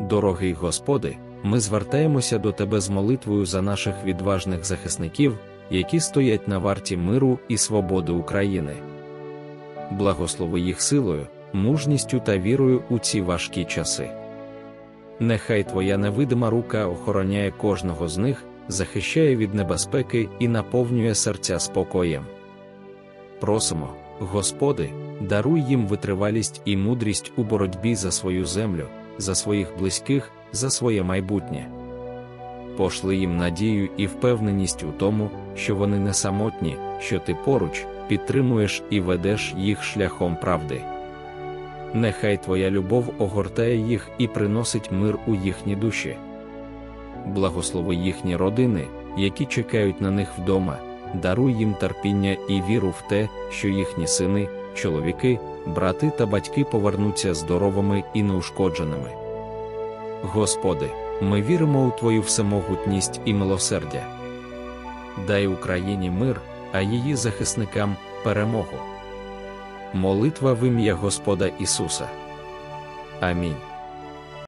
Дорогий Господи, ми звертаємося до Тебе з молитвою за наших відважних захисників, які стоять на варті миру і свободи України. Благослови їх силою, мужністю та вірою у ці важкі часи. Нехай Твоя невидима рука охороняє кожного з них, захищає від небезпеки і наповнює серця спокоєм. Просимо, Господи, даруй їм витривалість і мудрість у боротьбі за свою землю, за своїх близьких, за своє майбутнє. Пошли їм надію і впевненість у тому, що вони не самотні, що ти поруч підтримуєш і ведеш їх шляхом правди. Нехай Твоя любов огортає їх і приносить мир у їхні душі. Благослови їхні родини, які чекають на них вдома, даруй їм терпіння і віру в те, що їхні сини, чоловіки, брати та батьки повернуться здоровими і неушкодженими. Господи, ми віримо у Твою всемогутність і милосердя. Дай Україні мир, а її захисникам перемогу. Молитва в ім'я Господа Ісуса. Амінь.